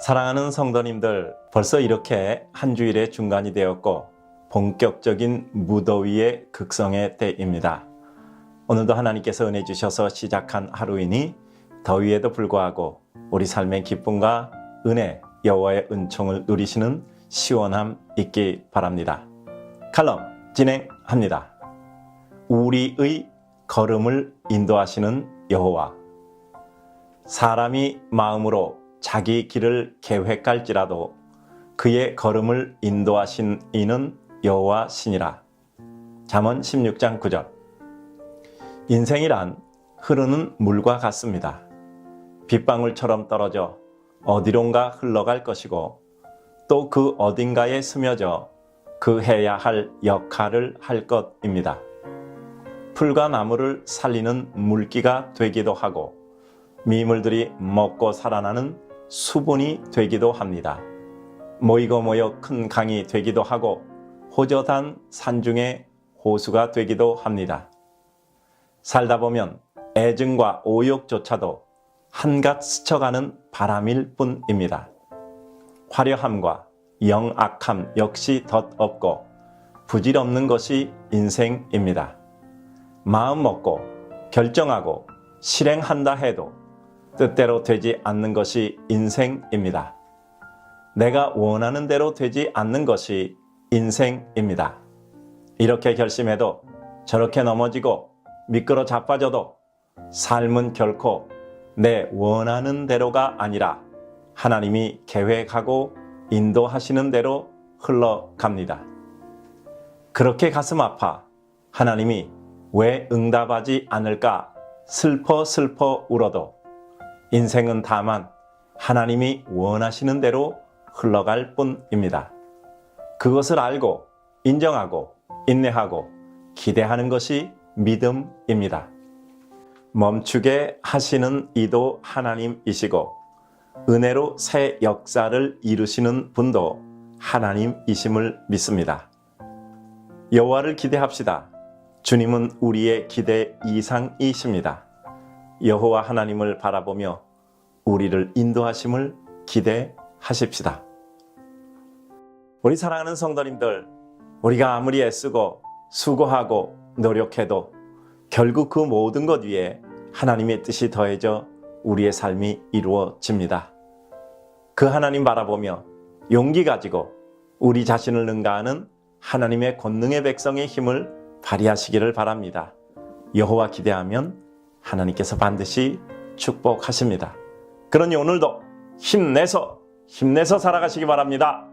사랑하는 성도님들, 벌써 이렇게 한 주일의 중간이 되었고 본격적인 무더위의 극성의 때입니다. 오늘도 하나님께서 은혜 주셔서 시작한 하루이니 더위에도 불구하고 우리 삶의 기쁨과 은혜, 여호와의 은총을 누리시는 시원함 있기 바랍니다. 칼럼 진행합니다. 우리의 걸음을 인도하시는 여호와. 사람이 마음으로 자기 길을 계획할지라도 그의 걸음을 인도하신 이는 여호와 신이라. 잠언 16장 9절. 인생이란 흐르는 물과 같습니다. 빗방울처럼 떨어져 어디론가 흘러갈 것이고 또 그 어딘가에 스며져 그 해야 할 역할을 할 것입니다. 풀과 나무를 살리는 물기가 되기도 하고 미물들이 먹고 살아나는 수분이 되기도 합니다. 모이고 모여 큰 강이 되기도 하고 호젓한 산중의 호수가 되기도 합니다. 살다 보면 애증과 오욕조차도 한갓 스쳐가는 바람일 뿐입니다. 화려함과 영악함 역시 덧없고 부질없는 것이 인생입니다. 마음 먹고 결정하고 실행한다 해도 뜻대로 되지 않는 것이 인생입니다. 내가 원하는 대로 되지 않는 것이 인생입니다. 이렇게 결심해도 저렇게 넘어지고 미끄러 자빠져도 삶은 결코 내 원하는 대로가 아니라 하나님이 계획하고 인도하시는 대로 흘러갑니다. 그렇게 가슴 아파 하나님이 왜 응답하지 않을까 슬퍼 슬퍼 울어도 인생은 다만 하나님이 원하시는 대로 흘러갈 뿐입니다. 그것을 알고 인정하고 인내하고 기대하는 것이 믿음입니다. 멈추게 하시는 이도 하나님이시고 은혜로 새 역사를 이루시는 분도 하나님이심을 믿습니다. 여호와를 기대합시다. 주님은 우리의 기대 이상이십니다. 여호와 하나님을 바라보며 우리를 인도하심을 기대하십시다. 우리 사랑하는 성도님들, 우리가 아무리 애쓰고 수고하고 노력해도 결국 그 모든 것 위에 하나님의 뜻이 더해져 우리의 삶이 이루어집니다. 그 하나님 바라보며 용기 가지고 우리 자신을 능가하는 하나님의 권능의 백성의 힘을 발휘하시기를 바랍니다. 여호와 기대하면 하나님께서 반드시 축복하십니다. 그러니 오늘도 힘내서 힘내서 살아가시기 바랍니다.